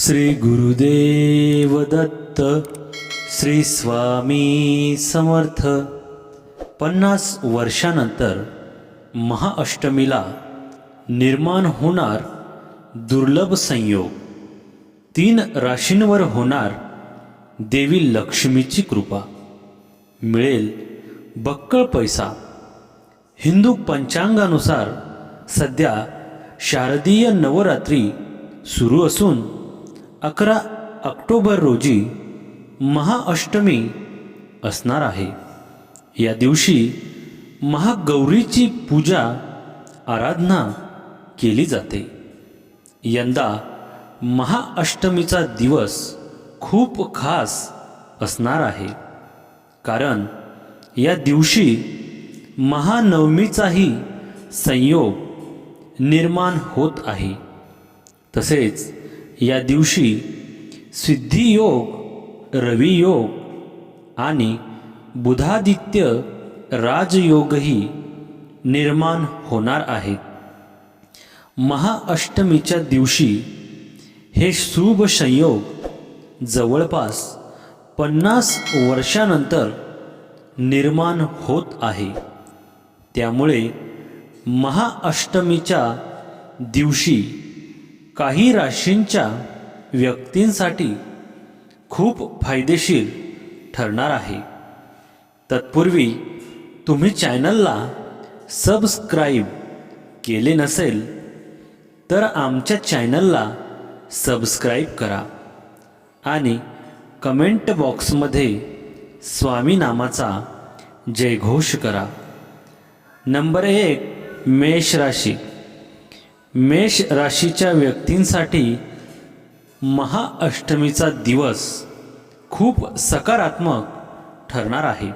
श्री गुरुदेव दत्त श्री स्वामी समर्थ. पन्नास वर्षानंतर महाअष्टमीला निर्माण होणार दुर्लभ संयोग. तीन राशींवर होणार देवी लक्ष्मीची कृपा. मिळेल बक्कळ पैसा. हिंदू पंचांगानुसार सध्या शारदीय नवरात्री सुरू असून अकरा ऑक्टोबर रोजी महाअष्टमी असणार आहे. या दिवशी महागौरीची पूजा आराधना केली जाते. यंदा महाअष्टमीचा दिवस खूप खास असणार आहे. कारण या दिवशी महानवमीचाही संयोग निर्माण होत आहे. तसेच या दिवशी सिद्धियोग रवियोग आणि बुधादित्य राजयोगही निर्माण होणार आहेत महाअष्टमीच्या दिवशी हे शुभ संयोग जवळपास पन्नास वर्षानंतर निर्माण होत आहे. त्यामुळे महाअष्टमीच्या दिवशी काही राशींच्या व्यक्तींसाठी खूप फायदेशीर ठरणार आहे. तत्पूर्वी तुम्ही चॅनलला सबस्क्राईब केले नसेल तर आमच्या चॅनलला सबस्क्राईब करा आणि कमेंट बॉक्समध्ये स्वामी नामाचा जयघोष करा. नंबर एक मेष राशी. मेष राशीच्या व्यक्तींसाठी महाअष्टमीचा दिवस खूप सकारात्मक ठरणार आहे.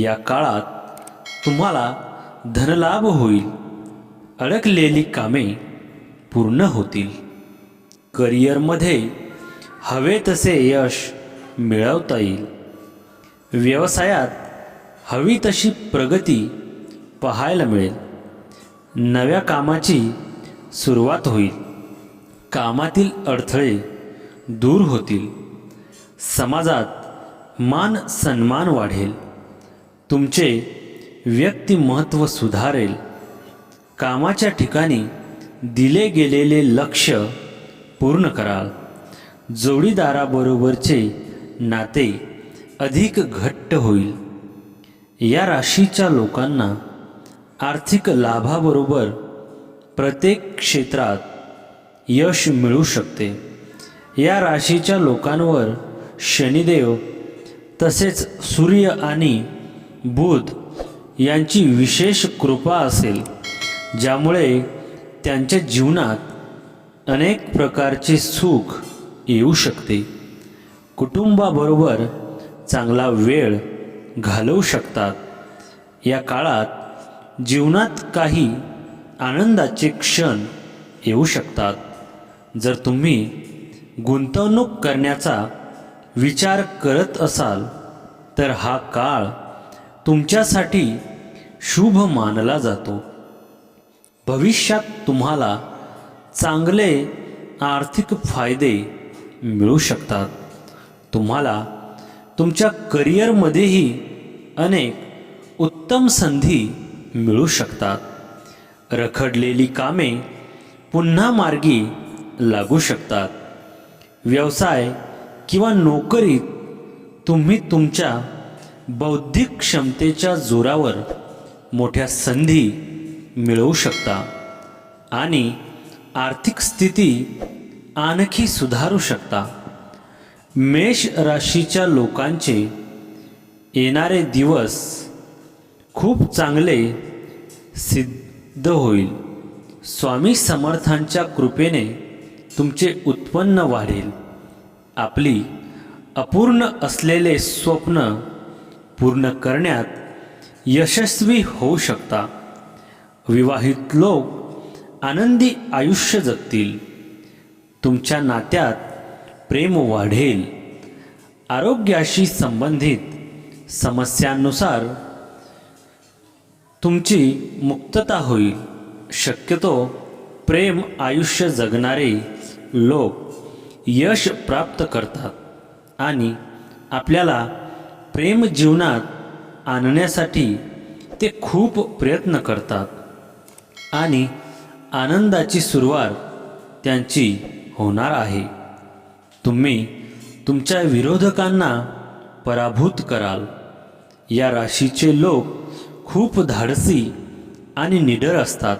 या काळात तुम्हाला धनलाभ होईल. अडकलेली कामे पूर्ण होतील. करिअरमध्ये हवे तसे यश मिळवता येईल. व्यवसायात हवी तशी प्रगती पाहायला मिळेल. नव्या कामाची सुरुवात होईल. कामातील अडथळे दूर होतील. समाजात मान सन्मान वाढेल. तुमचे व्यक्तिमत्त्व सुधारेल. कामाच्या ठिकाणी दिले गेलेले लक्ष पूर्ण कराल. जोडीदाराबरोबरचे नाते अधिक घट्ट होईल. या राशीच्या लोकांना आर्थिक लाभाबरोबर प्रत्येक क्षेत्रात यश मिळू शकते. या राशीच्या लोकांवर शनिदेव तसेच सूर्य आणि बुध यांची विशेष कृपा असेल ज्यामुळे त्यांच्या जीवनात अनेक प्रकारचे सुख येऊ शकते. कुटुंबाबरोबर चांगला वेळ घालवू शकतात. या काळात जीवनात काही आनंदाचे क्षण येऊ शकतात. जर तुम्ही गुंतवणूक करण्याचा विचार करत असाल तर हा काळ तुमच्यासाठी शुभ मानला जातो. भविष्यात तुम्हाला चांगले आर्थिक फायदे मिळू शकतात. तुम्हाला तुमच्या करिअरमध्येही अनेक उत्तम संधी मिळू शकतात. रखडलेली कामे पुन्हा मार्गी लागू शकतात. व्यवसाय किंवा नोकरीत तुम्ही तुमच्या बौद्धिक क्षमतेच्या जोरावर मोठ्या संधी मिळवू शकता आणि आर्थिक स्थिती आणखी सुधारू शकता. मेष राशीच्या लोकांचे येणारे दिवस खूप चांगले सिद्ध सिद्ध होईल. स्वामी समर्थांच्या कृपेने तुमचे उत्पन्न वाढेल. आपली अपूर्ण असलेले स्वप्न पूर्ण करण्यात यशस्वी होऊ शकता. विवाहित लोक आनंदी आयुष्य जगतील. तुमच्या नात्यात प्रेम वाढेल. आरोग्याशी संबंधित समस्यांनुसार तुमची मुक्तता होईल. शक्यतो प्रेम आयुष्य जगणारे लोक यश प्राप्त करतात आणि आपल्याला प्रेम जीवनात आणण्यासाठी ते खूप प्रयत्न करतात आणि आनंदाची सुरुवात त्यांची होणार आहे. तुम्ही तुमच्या विरोधकांना पराभूत कराल. या राशीचे लोक खूप धाडसी आणि निडर असतात.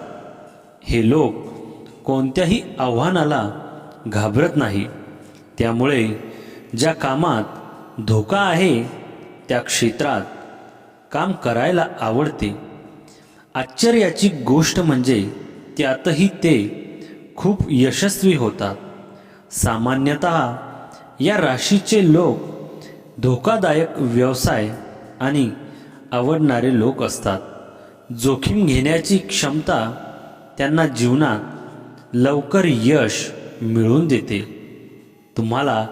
हे लोक कोणत्याही आव्हानाला घाबरत नाही. त्यामुळे ज्या कामात धोका आहे त्या क्षेत्रात काम करायला आवडते. आश्चर्याची गोष्ट म्हणजे त्यातही ते खूप यशस्वी होतात. सामान्यतः या राशीचे लोक धोकादायक व्यवसाय आणि आवडणारे लोक असतात. जोखीम घेण्याची क्षमता त्यांना जीवनात लवकर यश मिळवून देते. तुम्हाला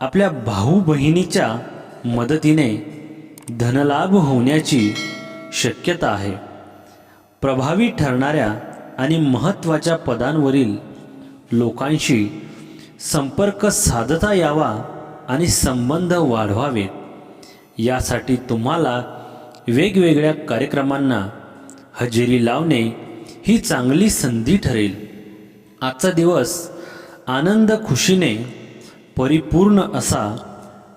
आपल्या भाऊ बहिणीच्या मदतीने धनलाभ होण्याची शक्यता आहे. प्रभावी ठरणाऱ्या आणि महत्त्वाच्या पदांवरील लोकांशी संपर्क साधता यावा आणि संबंध वाढवावेत. यासाठी तुम्हाला वेगवेगळ्या कार्यक्रमांना हजेरी लावणे ही चांगली संधी ठरेल. आजचा दिवस आनंद खुशीने परिपूर्ण असा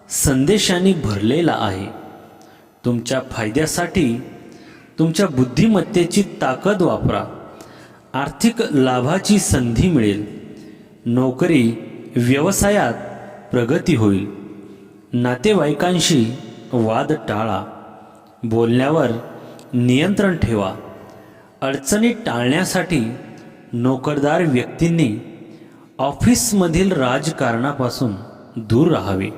संदेशाने भरलेला आहे. तुमच्या फायद्यासाठी तुमच्या बुद्धिमत्तेची ताकद वापरा. आर्थिक लाभाची संधी मिळेल. नोकरी व्यवसायात प्रगती होईल. नातेवाईकांशी वाद टाळा. बोलण्यावर नियंत्रण ठेवा. अडचणी टाळण्यासाठी नोकरदार व्यक्तींनी ऑफिसमधील राजकारणापासून दूर राहावे.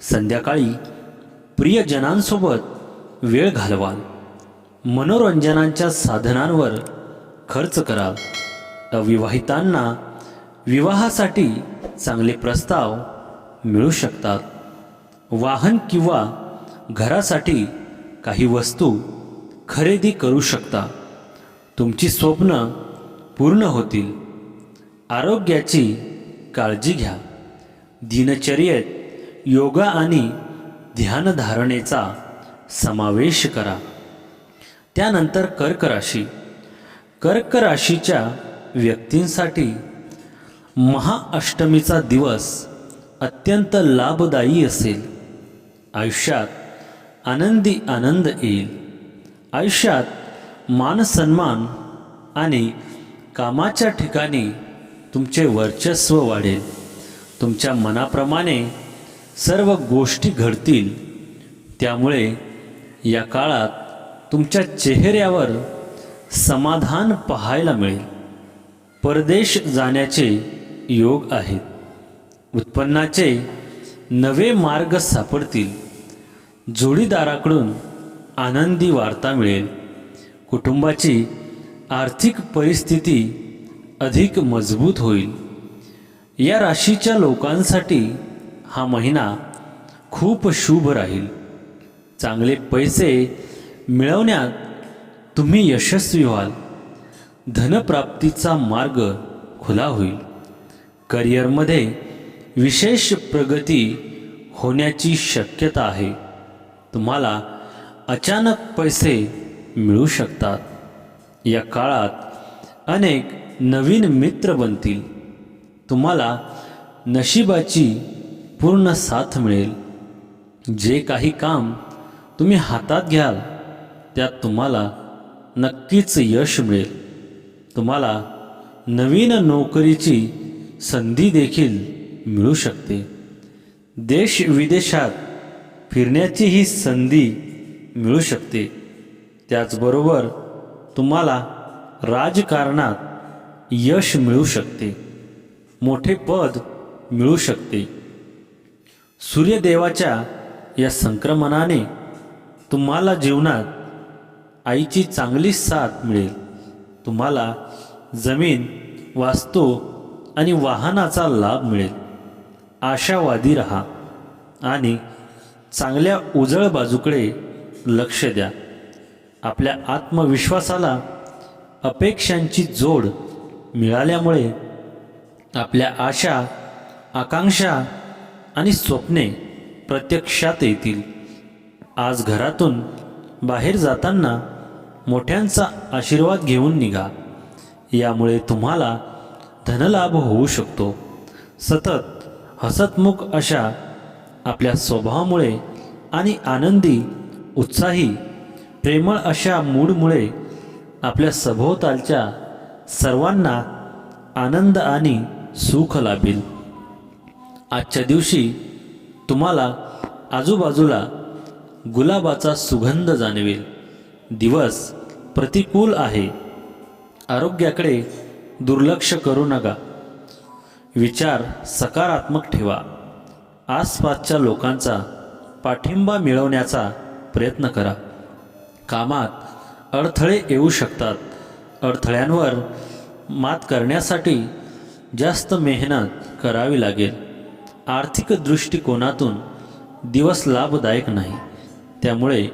संध्याकाळी प्रियजनांसोबत वेळ घालवाल. मनोरंजनांच्या साधनांवर खर्च कराल. अविवाहितांना विवाहासाठी चांगले प्रस्ताव मिळू शकतात. वाहन किंवा घरासाठी काही वस्तू खरेदी करू शकता. तुमची स्वप्न पूर्ण होतील. आरोग्याची काळजी घ्या. दिनचर्येत योगा आणि ध्यानधारणेचा समावेश करा. त्यानंतर कर्क राशी. कर्क राशीच्या व्यक्तींसाठी महाअष्टमीचा दिवस अत्यंत लाभदायी असेल. आयुष्यात आनंदी आनंद येईल. आयुष्यात मानसन्मान आणि कामाच्या ठिकाणी तुमचे वर्चस्व वाढेल. तुमच्या मनाप्रमाणे सर्व गोष्टी घडतील. त्यामुळे या काळात तुमच्या चेहऱ्यावर समाधान पाहायला मिळेल. परदेश जाण्याचे योग आहेत. उत्पन्नाचे नवे मार्ग सापडतील. जोडीदाराकडून आनंदी वार्ता मिळेल. कुटुंबाची आर्थिक परिस्थिती अधिक मजबूत होईल. या राशीच्या लोकांसाठी हा महिना खूप शुभ राहील. चांगले पैसे मिळवण्यात तुम्ही यशस्वी व्हाल. धनप्राप्तीचा मार्ग खुला होईल. करिअरमध्ये विशेष प्रगती होण्याची शक्यता आहे. तुम्हाला अचानक पैसे मिळू शकतात. या काळात अनेक नवीन मित्र बनतील. तुम्हाला नशिबाची पूर्ण साथ मिळेल. जे काही काम तुम्ही हातात घ्याल त्यात तुम्हाला नक्कीच यश मिळेल. तुम्हाला नवीन नोकरीची संधी देखील मिळू शकते. देश विदेशात फिरण्याची ही संधी मिळू शकते. त्याचबरोबर तुम्हाला राजकारणात यश मिळू शकते. मोठे पद मिळू शकते. सूर्यदेवाच्या या संक्रमणाने तुम्हाला जीवनात आईची चांगली साथ मिळेल. तुम्हाला जमीन वास्तू आणि वाहनाचा लाभ मिळेल. आशावादी रहा आणि चांगल्या उजळ बाजूकडे लक्ष द्या. आपल्या आत्मविश्वासाला अपेक्षांची जोड मिळाल्यामुळे आपल्या आशा आकांक्षा आणि स्वप्ने प्रत्यक्षात येतील. आज घरातून बाहेर जाताना मोठ्यांचा आशीर्वाद घेऊन निघा. यामुळे तुम्हाला धनलाभ होऊ शकतो. सतत हसतमुख अशा आपल्या स्वभावामुळे आणि आनंदी उत्साही प्रेमळ अशा मूडमुळे आपल्या सभोवतालच्या सर्वांना आनंद आणि सुख लाभेल. आजच्या दिवशी तुम्हाला आजूबाजूला गुलाबाचा सुगंध जाणवेल. दिवस प्रतिकूल आहे. आरोग्याकडे दुर्लक्ष करू नका. विचार सकारात्मक ठेवा. आसपासच्या लोकांचा पाठिंबा मिळवण्याचा प्रयत्न करा. कामात अडथळे येऊ शकतात. अडथळ्यांवर मात करण्यासाठी जास्त मेहनत करावी लागेल. आर्थिक दृष्टिकोनातून दिवस लाभदायक नाही. त्यामुळे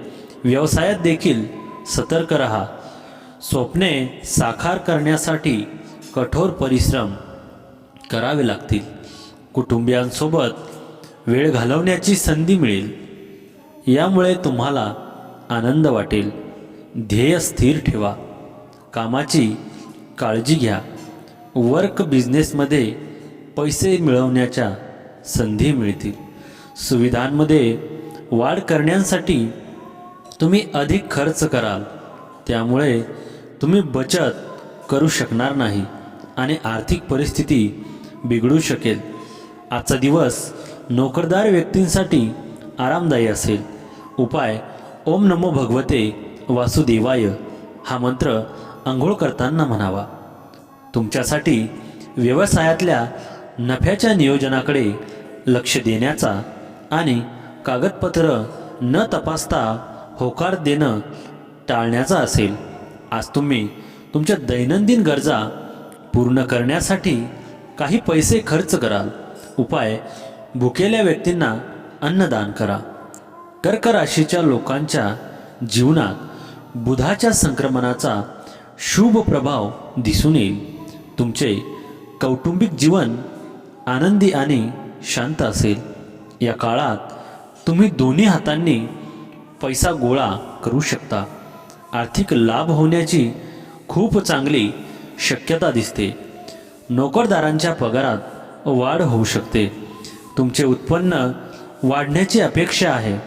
व्यवसायात देखील सतर्क रहा. स्वप्ने साकार करण्यासाठी कठोर परिश्रम करावे लागतील. कुटुंबियांसोबत वेळ घालवण्याची संधी मिळेल. यामुळे तुम्हाला आनंद वाटेल. ध्येय स्थिर ठेवा. कामाची काळजी घ्या. वर्क बिझनेसमध्ये पैसे मिळवण्याच्या संधी मिळतील. सुविधांमध्ये वाढ करण्यासाठी तुम्ही अधिक खर्च कराल. त्यामुळे तुम्ही बचत करू शकणार नाही आणि आर्थिक परिस्थिती बिघडू शकेल. आजचा दिवस नोकरदार व्यक्तींसाठी आरामदायी असेल. उपाय ओम नमो भगवते वासुदेवाय. हा मंत्र आंघोळ करताना म्हणावा. तुमच्यासाठी व्यवसायातल्या नफ्याच्या नियोजनाकडे लक्ष देण्याचा आणि कागदपत्र न तपासता होकार देणं टाळण्याचा असेल. आज तुम्ही तुमच्या दैनंदिन गरजा पूर्ण करण्यासाठी काही पैसे खर्च कराल. उपाय भुकेल्या व्यक्तींना अन्नदान करा. कर्क राशीच्या लोकांच्या जीवनात बुधाच्या संक्रमणाचा शुभ प्रभाव दिसून येईल. तुमचे कौटुंबिक जीवन आनंदी आणि शांत असेल. या काळात तुम्ही दोन्ही हातांनी पैसा गोळा करू शकता. आर्थिक लाभ होण्याची खूप चांगली शक्यता दिसते. नोकरदारांच्या पगारात वाढ होऊ शकते. तुमचे उत्पन्न वाढण्याची अपेक्षा आहे.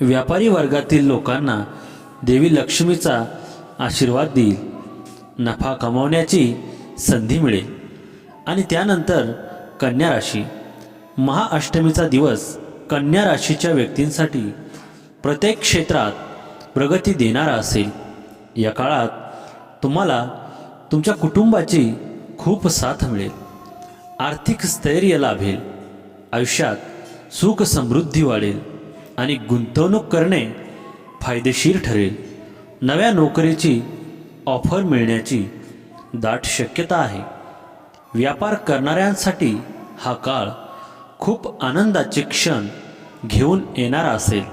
व्यापारी वर्गातील लोकांना देवी लक्ष्मीचा आशीर्वाद देईल. नफा कमावण्याची संधी मिळेल. आणि त्यानंतर कन्या राशी. महाअष्टमीचा दिवस कन्या राशीच्या व्यक्तींसाठी प्रत्येक क्षेत्रात प्रगती देणारा असेल. या काळात तुम्हाला तुमच्या कुटुंबाची खूप साथ मिळेल. आर्थिक स्थैर्य लाभेल. आयुष्यात सुख समृद्धी वाढेल आणि गुंतवणूक करणे फायदेशीर ठरेल. नव्या नोकरीची ऑफर मिळण्याची दाट शक्यता आहे. व्यापार करणाऱ्यांसाठी हा काळ खूप आनंदाचे क्षण घेऊन येणारा असेल.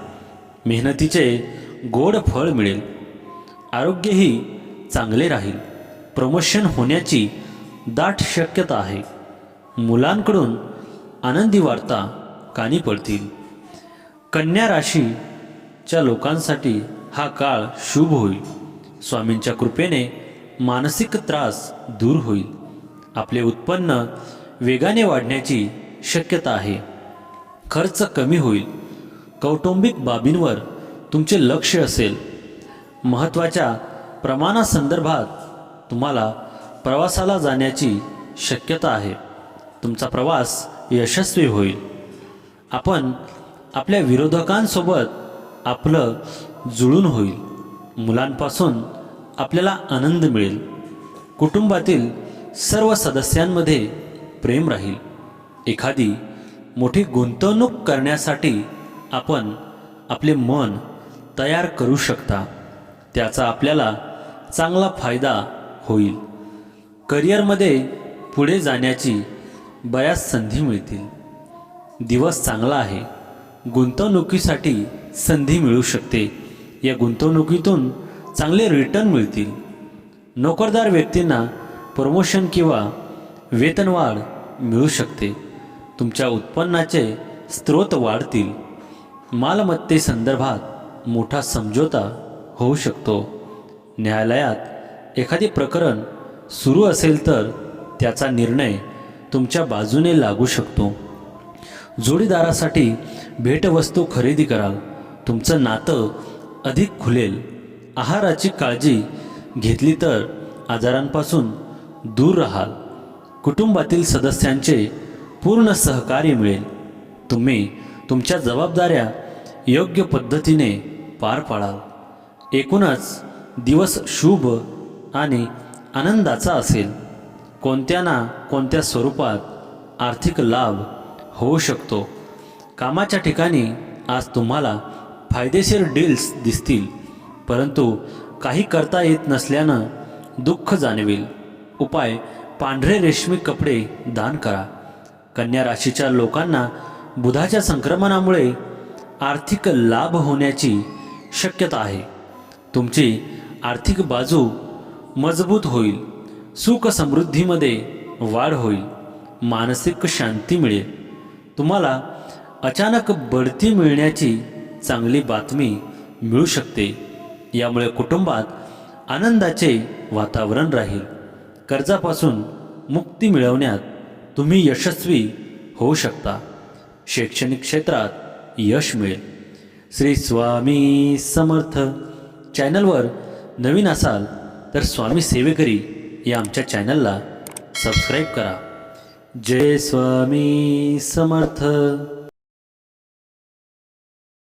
मेहनतीचे गोड फळ मिळेल. आरोग्यही चांगले राहील. प्रमोशन होण्याची दाट शक्यता आहे. मुलांकडून आनंदी वार्ता कानी पडतील. कन्या राशीच्या लोकांसाठी हा काळ शुभ होईल. स्वामींच्या कृपेने मानसिक त्रास दूर होईल. आपले उत्पन्न वेगाने वाढण्याची शक्यता आहे. खर्च कमी होईल. कौटुंबिक बाबींवर तुमचे लक्ष असेल. महत्त्वाच्या प्रमाणासंदर्भात तुम्हाला प्रवासाला जाण्याची शक्यता आहे. तुमचा प्रवास यशस्वी होईल. आपण आपल्या विरोधकांसोबत आपलं जुळून होईल. मुलांपासून आपल्याला आनंद मिळेल. कुटुंबातील सर्व सदस्यांमध्ये प्रेम राहील. एखादी मोठी गुंतवणूक करण्यासाठी आपण आपले मन तयार करू शकता. त्याचा आपल्याला चांगला फायदा होईल. करिअरमध्ये पुढे जाण्याची बऱ्याच संधी मिळतील. दिवस चांगला आहे. गुंतवणुकीसाठी संधी मिळू शकते. या गुंतवणुकीतून चांगले रिटर्न मिळतील. नोकरदार व्यक्तींना प्रमोशन किंवा वेतनवाढ मिळू शकते. तुमच्या उत्पन्नाचे स्रोत वाढतील. मालमत्तेसंदर्भात मोठा समझोता होऊ शकतो. न्यायालयात एखादे प्रकरण सुरू असेल तर त्याचा निर्णय तुमच्या बाजूने लागू शकतो. जोडीदारासाठी भेटवस्तू खरेदी कराल. तुमचं नातं अधिक खुलेल. आहाराची काळजी घेतली तर आजारांपासून दूर राहाल. कुटुंबातील सदस्यांचे पूर्ण सहकार्य मिळेल. तुम्ही तुमच्या जबाबदाऱ्या योग्य पद्धतीने पार पाडाल. एकूणच दिवस शुभ आणि आनंदाचा असेल. कोणत्या ना कोणत्या स्वरूपात आर्थिक लाभ होऊ शकतो? कामाच्या ठिकाणी आज तुम्हाला फायदेशीर डील्स दिसतील परंतु काही करता येत नसल्यानं दुःख जाणवेल. उपाय पांढरे रेशमी कपडे दान करा. कन्या राशीच्या लोकांना बुधाच्या संक्रमणामुळे आर्थिक लाभ होण्याची शक्यता आहे. तुमची आर्थिक बाजू मजबूत होईल. सुख समृद्धीमध्ये वाढ होईल मानसिक शांती मिळेल. तुम्हाला अचानक बढती मिळण्याची चांगली बातमी मिळू शकते. यामुळे कुटुंबात आनंदाचे वातावरण राहील. कर्जापासून मुक्ती मिळवण्यात तुम्ही यशस्वी होऊ शकता. शैक्षणिक क्षेत्रात यश मिळेल. श्री स्वामी समर्थ. चॅनलवर नवीन असाल तर स्वामी सेवेकरी या आमच्या चॅनलला सबस्क्राईब करा. जय स्वामी समर्थ.